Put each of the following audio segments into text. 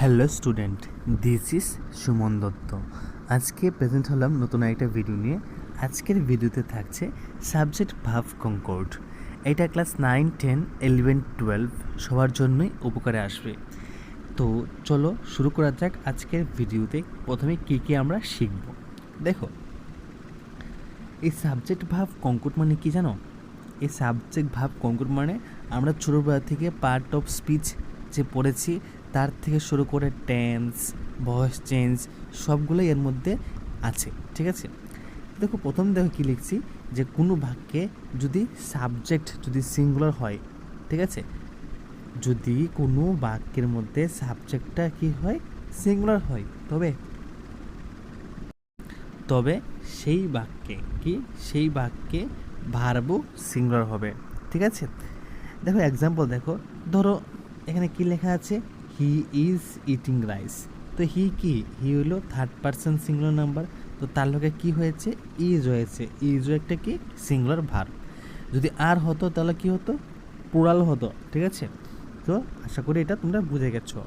Hello student, this is Suman Dutta. আজকে present হলাম নতুন একটা ভিডিও নিয়ে। আজকের ভিডিওতে থাকছে সাবজেক্ট ভাব কনকর্ড এটা class nine, ten, eleven, twelve সবার জন্যই উপকারে আসবে। তো চলো শুরু করা যাক আজকের ভিডিওতে। প্রথমে কী কী আমরা শিখব? দেখো, এই সাবজেক্ট ভাব কঙ্কুট মানে কি জানো? এই সাবজেক্ট ভাব কঙ্কুট মানে আমরা ছোটোবেলা থেকে পার্ট অফ স্পিচ যে পড়েছি তার থেকে শুরু করে টেন্স ভয়েস চেঞ্জ সবগুলোই এর মধ্যে আছে, ঠিক আছে? দেখো, প্রথম দেখো কী লিখছি, যে কোনো বাক্যে যদি সাবজেক্ট যদি সিঙ্গুলার হয়, ঠিক আছে? যদি কোনো বাক্যের মধ্যে সাবজেক্টটা কি হয়? সিঙ্গুলার হয়, তবে? তবে সেই বাক্যে কি? সেই বাক্যে ভার্বও সিঙ্গুলার হবে, ঠিক আছে? দেখো এক্সাম্পল দেখো, ধরো, এখানে কি লেখা আছে? হি ইজ ইটিং রাইস তো হি কি? হি হলো থার্ড পার্সন সিঙ্গুলার নাম্বার তো তার লোকে কি হয়েছে? ইজ হয়েছে। ইজও একটা কি? সিঙ্গুলার ভার যদি আর হতো তাহলে কি হতো? পুরাল হতো। ঠিক আছে? তো আশা করি এটা তোমরা বুঝে গেছো।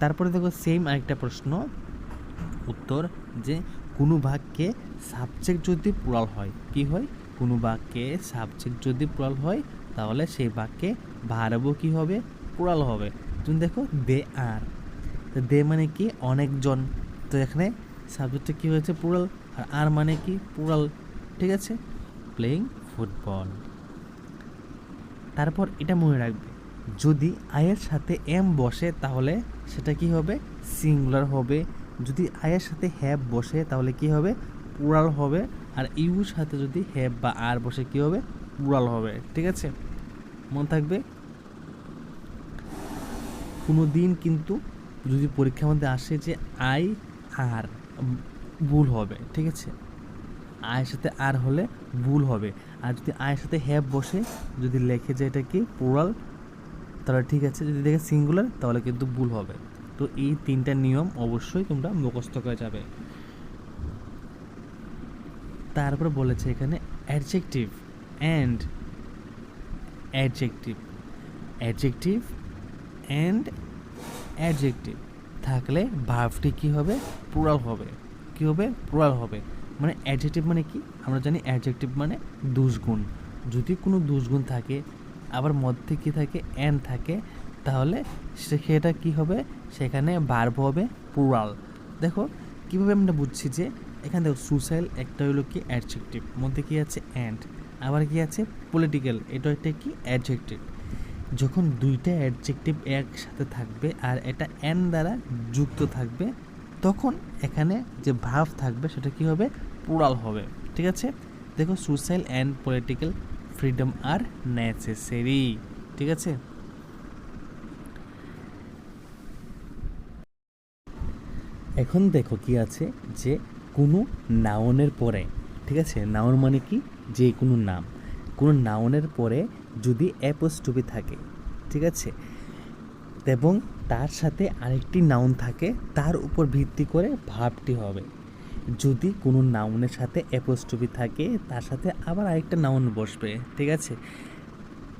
তারপরে দেখো সেম আরেকটা প্রশ্ন। উত্তর যে কোনো বাক্যে সাবজেক্ট যদি প্লুরাল হয়, কি হয়? কোনো বাক্যে সাবজেক্ট যদি প্লুরাল হয়, তাহলে সেই বাক্যে ভার্বও কি হবে? প্লুরাল হবে। তুমি দেখো দে আর। তো দে মানে কি? অনেকজন। তো এখানে সাবজেক্টটা কী হয়েছে? প্লুরাল আর আর মানে কি? পুরাল ঠিক আছে? প্লেইং ফুটবল তারপর এটা মনে রাখবে, যদি আয়ের সাথে এম বসে তাহলে সেটা কি হবে? সিঙ্গুলার হবে। যদি আয়ের সাথে হ্যাভ বসে তাহলে কি হবে? পুরাল হবে। আর ইউর সাথে যদি হ্যাভ বা আর বসে কি হবে? পুরাল হবে। ঠিক আছে? মনে থাকবে? কোনো দিন কিন্তু যদি পরীক্ষার মধ্যে আসে যে আই আর ভুল হবে, ঠিক আছে? আয়ের সাথে আর হলে ভুল হবে। আর যদি আয়ের সাথে হ্যাভ বসে, যদি লেখে যে এটা কি পুরাল তাহলে ঠিক আছে। যদি দেখে সিঙ্গুলার তাহলে কিন্তু ভুল হবে। তো এই তিনটা নিয়ম অবশ্যই তোমরা মুখস্থ করে যাবে। তারপর বলেছে এখানে adjective and adjective adjective and adjective থাকলে ভার্বটি কী হবে? প্লুরাল হবে। কী হবে? প্লুরাল হবে। মানে অ্যাডজেক্টিভ মানে কি? আমরা জানি অ্যাডজেক্টিভ মানে দুষগুণ। যদি কোনো দুষগুণ থাকে, আবার মধ্যে কী থাকে অ্যান থাকে, তাহলে সেটা কী হবে? সেখানে ভার্ব হবে প্লুরাল দেখো, কীভাবে আমরা বুঝছি যে এখানে দেখো সুসাইল একটা হলো কি অ্যাডজেক্টিভ মধ্যে কী আছে অ্যান্ড আবার কি আছে? পলিটিক্যাল এটা একটা কি? অ্যাডজেক্টিভ যখন দুইটা অ্যাডজেক্টিভ একসাথে থাকবে আর এটা অ্যান দ্বারা যুক্ত থাকবে, তখন এখানে যে ভাব থাকবে সেটা কি হবে? প্লুরাল হবে। ঠিক আছে? দেখো social and political freedom are necessary ঠিক আছে? এখন দেখো কি আছে যে কোনো নাউনের পরে, ঠিক আছে? নাউন মানে কি? যে কোনো নাম। কোনো নাউনের পরে যদি অ্যাপোস্টপি থাকে, ঠিক আছে? এবং তার সাথে আরেকটি নাউন থাকে, তার উপর ভিত্তি করে ভাবটি হবে। যদি কোনো নাউনের সাথে অ্যাপোস্টপি থাকে, তার সাথে আবার আরেকটা নাউন বসবে, ঠিক আছে?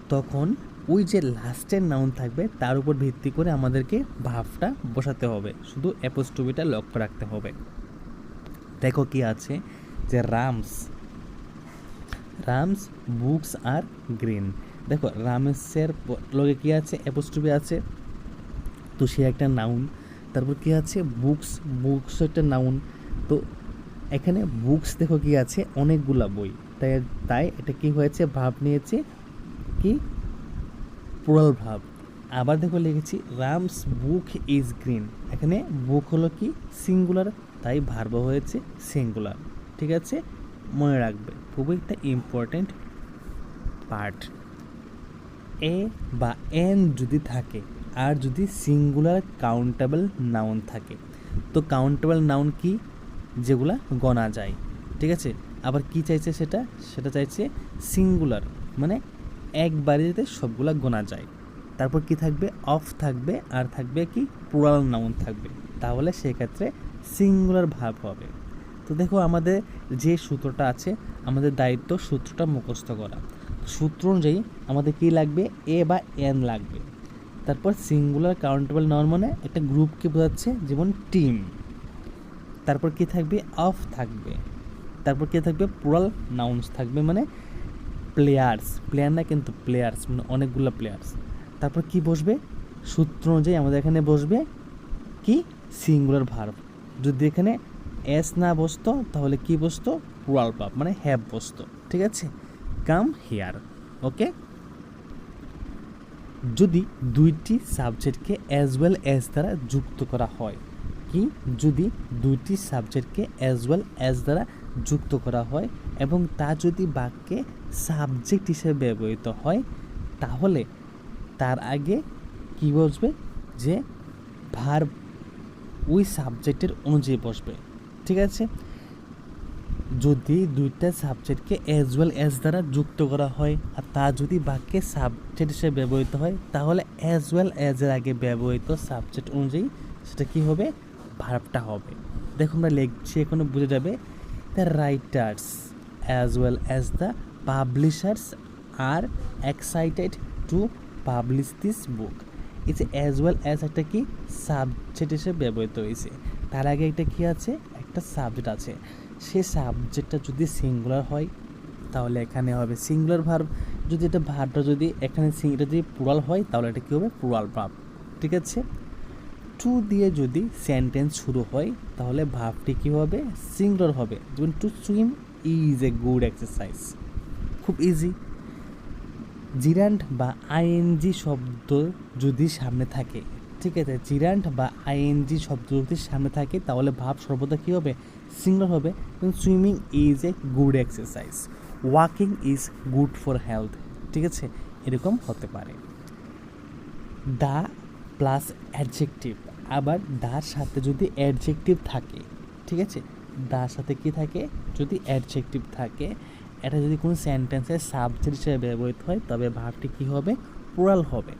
তখন ওই যে লাস্টের নাউন থাকবে, তার উপর ভিত্তি করে আমাদেরকে ভাবটা বসাতে হবে। শুধু অ্যাপোস্টপিটা লক্ষ্য রাখতে হবে। দেখো কি আছে, যে রামস রামস বুকস আর গ্রিন দেখো রামেসের লগে কি আছে? অ্যাপোস্টপি আছে। তো সে একটা নাউন তারপর কি আছে? বুকস বুকস একটা নাউন তো এখানে বুকস দেখো কি আছে? অনেকগুলা বই। তাই তাই এটা কি হয়েছে? ভাব নিয়েছে কি? পুরাল ভাব। আবার দেখো লিখেছি রামস বুক ইজ গ্রিন এখানে বুক হলো কি? সিঙ্গুলার তাই ভার্ব হয়েছে সিঙ্গুলার ঠিক আছে? মনে রাখবে। খুবই একটা ইম্পর্ট্যান্ট পার্ট এ বা এন যদি থাকে, আর যদি সিঙ্গুলার কাউন্টেবল নাউন থাকে। তো কাউন্টেবল নাউন কি? যেগুলা গণা যায়। ঠিক আছে? আবার কি চাইছে সেটা? সেটা চাইছে সিঙ্গুলার। মানে একবারে যাতে সবগুলা গোনা যায়। তারপর কি থাকবে? অফ থাকবে। আর থাকবে কি? প্লুরাল নাউন থাকবে। তাহলে সেক্ষেত্রে সিঙ্গুলার ভাব হবে। তো দেখো, আমাদের যে সূত্রটা আছে, আমাদের দায়িত্ব সূত্রটা মুখস্থ করা। সূত্র অনুযায়ী আমাদের কি লাগবে? এ বা এন লাগবে। তারপর সিঙ্গুলার কাউন্টেবল নাউন মানে একটা গ্রুপকে বোঝাচ্ছে, যেমন টিম তারপর কি থাকবে? অফ থাকবে। তারপর কি থাকবে? পুরাল নাউন্স থাকবে মানে প্লেয়ার্স প্লেয়ার না কিন্তু প্লেয়ার্স মানে অনেকগুলো প্লেয়ার্স তারপর কি বসবে? সূত্র অনুযায়ী আমাদের এখানে বসবে কি? সিঙ্গুলার ভার্ব যদি এখানে এস না বসতো, তাহলে কি বসতো? পুরাল পাপ মানে হ্যাভ বসতো। ঠিক আছে? কাম হেয়ার ওকে যদি দুইটি সাবজেক্টকে অ্যাজ ওয়েল অ্যাজ দ্বারা যুক্ত করা হয়, কি? যদি দুইটি সাবজেক্টকে অ্যাজ ওয়েল অ্যাজ দ্বারা যুক্ত করা হয় এবং তা যদি বাক্যে সাবজেক্ট হিসেবে ব্যবহৃত হয়, তাহলে তার আগে কি বসবে? যে ভার ওই সাবজেক্টের অনুযায়ী বসবে, ঠিক আছে? যদি দুইটা সাবজেক্টকে অ্যাজ ওয়েল অ্যাজ দ্বারা যুক্ত করা হয়, আর তা যদি বাক্যে সাবজেক্ট হিসেবে ব্যবহৃত হয়, তাহলে অ্যাজ ওয়েল অ্যাজ এর আগে ব্যবহৃত সাবজেক্ট অনুযায়ী সেটা কি হবে? ভার্বটা হবে। দেখো আমরা লিখছি, এখনও বুঝে যাবে। The writers as well as the publishers are excited to publish this book যে অ্যাজ ওয়েল অ্যাজ একটা কি? সাবজেক্ট হিসেবে ব্যবহৃত হয়েছে। তার আগে একটা কি আছে? একটা সাবজেক্ট আছে। সে সাবজেক্টটা যদি সিঙ্গুলার হয়, তাহলে এখানে হবে সিঙ্গুলার ভার্ব যদি এটা ভার্বটা যদি এখানে এটা যদি পুরাল হয়, তাহলে এটা কী হবে? পুরাল ভার্ব ঠিক আছে? টু দিয়ে যদি সেন্টেন্স শুরু হয়, তাহলে ভাবটি কী হবে? সিঙ্গুলার হবে। যেমন to swim is a good exercise খুব ইজি জিরান্ট বা আইএনজি শব্দ যদি সামনে থাকে ঠিক আছে জিরান্ট বা আইএনজি শব্দ যদি সামনে থাকে, তাহলে ভাব সর্বদা কী হবে? সিঙ্গুলার হবে। Swimming is a good exercise walking is good for health ঠিক আছে? এরকম হতে পারে। The plus adjective. আবার দার সাথে যদি অ্যাডজেক্টিভ থাকে, ঠিক আছে? দার সাথে কি থাকে? যদি অ্যাডজেক্টিভ থাকে, এটা যদি কোনো সেন্টেন্সের সাবজেক্ট হিসেবে ব্যবহৃত হয়, তবে ভাবটি কী হবে? পুরাল হবে।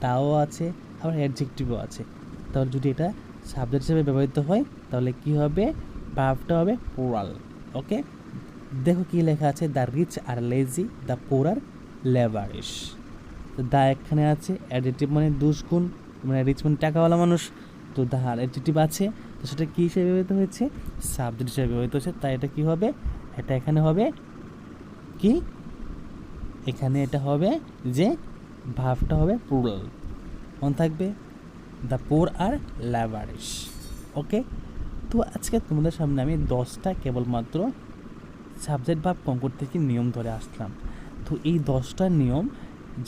দাও আছে আবার অ্যাডজেক্টিভও আছে। তাহলে যদি এটা সাবজেক্ট হিসেবে ব্যবহৃত হয়, তাহলে কি হবে? ভাবটা হবে পুরাল ওকে দেখো কি লেখা আছে? The rich are lazy the poor are lavish the এখানে আছে অ্যাডিটিভ মানে দুষ্গুণ মানে রিচ মানে টাকাওয়ালা মানুষ। তো দা অ্যাডিটিভ আছে, তো সেটা কী হিসেবে ব্যবহৃত হয়েছে? সাবজেক্ট হিসেবে ব্যবহৃত হয়েছে, তাই এটা কী হবে? এটা এখানে হবে কি? এখানে এটা হবে যে ভাবটা হবে প্লুরাল মনে থাকবে দ্য পোর আর ল্যাভারিশ ওকে তো আজকে তোমাদের সামনে আমি দশটা কেবলমাত্র সাবজেক্ট ভাব কঙ্কর থেকে নিয়ম ধরে আসলাম। তো এই দশটা নিয়ম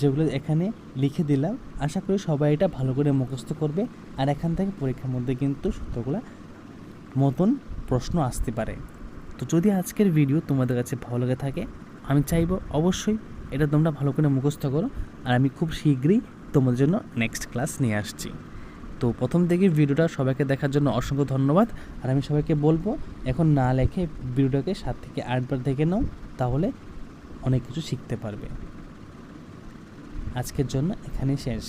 যেগুলো এখানে লিখে দিলাম, আশা করি সবাই এটা ভালো করে মুখস্থ করবে আর এখান থেকে পরীক্ষার মধ্যে কিন্তু সূত্রগুলা মতন প্রশ্ন আসতে পারে। তো যদি আজকের ভিডিও তোমাদের কাছে ভালো লেগে থাকে, আমি চাইব অবশ্যই এটা তোমরা ভালো করে মুখস্থ করো আর আমি খুব শীঘ্রই তোমাদের জন্য নেক্সট ক্লাস নিয়ে আসছি। তো প্রথম থেকে ভিডিওটা সবাইকে দেখার জন্য অসংখ্য ধন্যবাদ। আর আমি সবাইকে বলব, এখন না লেখে ভিডিওটাকে সাত থেকে আটবার দেখে নাও, তাহলে অনেক কিছু শিখতে পারবে। আজকের জন্য এখানেই শেষ।